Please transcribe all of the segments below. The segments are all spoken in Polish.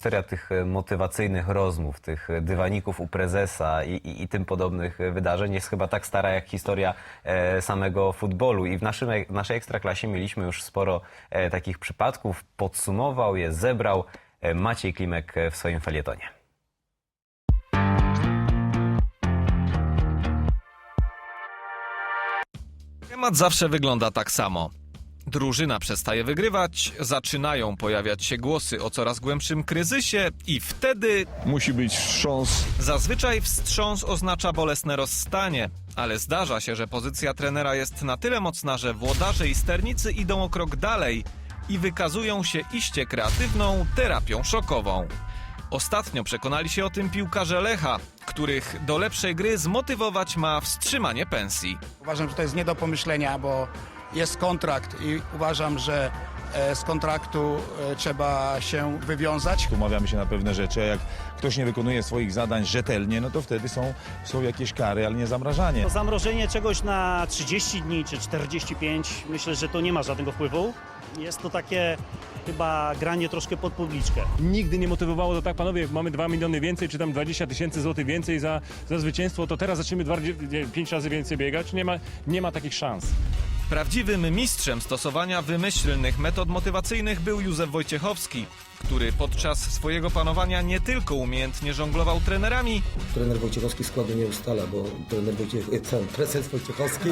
Historia tych e, motywacyjnych rozmów, tych e, dywaników u prezesa i, i, i tym podobnych e, wydarzeń jest chyba tak stara jak historia e, samego futbolu. I w, naszym, w naszej ekstraklasie mieliśmy już sporo e, takich przypadków. Podsumował je, zebrał e, Maciej Klimek w swoim felietonie. Temat zawsze wygląda tak samo. Drużyna przestaje wygrywać, zaczynają pojawiać się głosy o coraz głębszym kryzysie i wtedy Musi być wstrząs. zazwyczaj wstrząs oznacza bolesne rozstanie, ale zdarza się, że pozycja trenera jest na tyle mocna, że włodarze i sternicy idą o krok dalej i wykazują się iście kreatywną terapią szokową. Ostatnio przekonali się o tym piłkarze Lecha, których do lepszej gry zmotywować ma wstrzymanie pensji. Uważam, że to jest nie do pomyślenia, bo jest kontrakt i uważam, że e, z kontraktu e, trzeba się wywiązać. Umawiamy się na pewne rzeczy, a jak ktoś nie wykonuje swoich zadań rzetelnie, no to wtedy są, są jakieś kary, ale nie zamrażanie. To zamrożenie czegoś na 30 dni czy 45, myślę, że to nie ma żadnego wpływu. Jest to takie chyba granie troszkę pod publiczkę. Nigdy nie motywowało to tak, panowie, jak mamy 2 miliony więcej, czy tam 20 tysięcy złotych więcej za, za zwycięstwo, to teraz zaczniemy 5 razy więcej biegać. Nie ma, nie ma takich szans. Prawdziwym mistrzem stosowania wymyślnych metod motywacyjnych był Józef Wojciechowski, który podczas swojego panowania nie tylko umiejętnie żonglował trenerami, Trener Wojciechowski składu nie ustala, bo trener Wojciech, e, ten prezes Wojciechowski.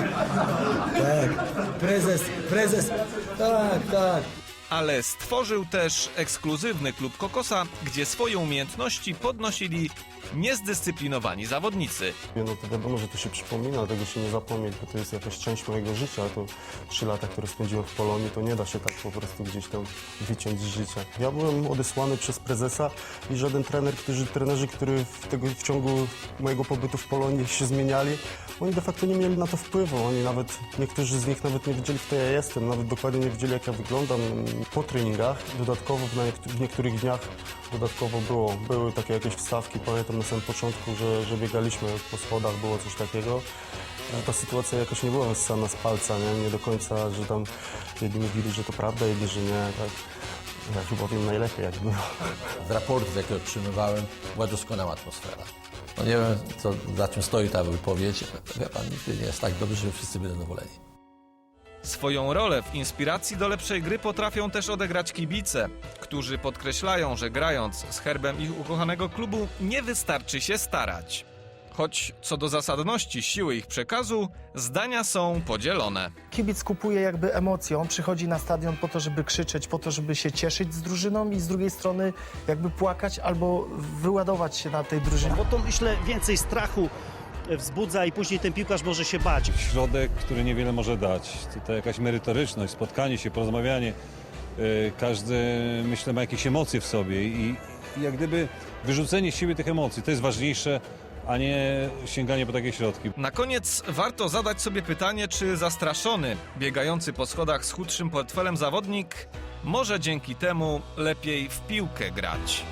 Tak, prezes, prezes, tak, tak. Ale stworzył też ekskluzywny klub Kokosa, gdzie swoje umiejętności podnosili niezdyscyplinowani zawodnicy. No to wiadomo, że to się przypomina, tego się nie zapomnieć, bo to jest jakaś część mojego życia. To trzy lata, które spędziłem w Polonii, to nie da się tak po prostu gdzieś tam wyciąć z życia. Ja byłem odesłany przez prezesa i żaden trener, którzy, trenerzy, którzy w, tego, w ciągu mojego pobytu w Polonii się zmieniali, oni de facto nie mieli na to wpływu. Oni nawet, niektórzy z nich nawet nie wiedzieli, kto ja jestem, nawet dokładnie nie wiedzieli, jak ja wyglądam po treningach. Dodatkowo w, niektó- w niektórych dniach dodatkowo było, były takie jakieś wstawki, pamiętam na samym początku, że, że biegaliśmy po schodach, było coś takiego. Ta sytuacja jakoś nie była wyssana z palca, nie? nie do końca, że tam jedni mówili, że to prawda, jedni, że nie. Tak. Ja chyba wiem najlepiej, jak było. z raportów, jakie otrzymywałem, była doskonała atmosfera. No nie wiem, co, za czym stoi ta wypowiedź. Wie pan, nigdy nie jest tak dobrze, że wszyscy byli zadowoleni. Swoją rolę w inspiracji do lepszej gry potrafią też odegrać kibice, którzy podkreślają, że grając z herbem ich ukochanego klubu nie wystarczy się starać. Choć co do zasadności siły ich przekazu, zdania są podzielone. Kibic kupuje jakby emocje. On przychodzi na stadion po to, żeby krzyczeć, po to, żeby się cieszyć z drużyną i z drugiej strony jakby płakać albo wyładować się na tej drużynie. Bo to myślę więcej strachu wzbudza i później ten piłkarz może się bać. Środek, który niewiele może dać. Tutaj jakaś merytoryczność, spotkanie się, porozmawianie. Yy, Każdy, myślę, ma jakieś emocje w sobie i, i jak gdyby wyrzucenie z siebie tych emocji, to jest ważniejsze, a nie sięganie po takie środki. Na koniec warto zadać sobie pytanie, czy zastraszony, biegający po schodach z chudszym portfelem zawodnik może dzięki temu lepiej w piłkę grać.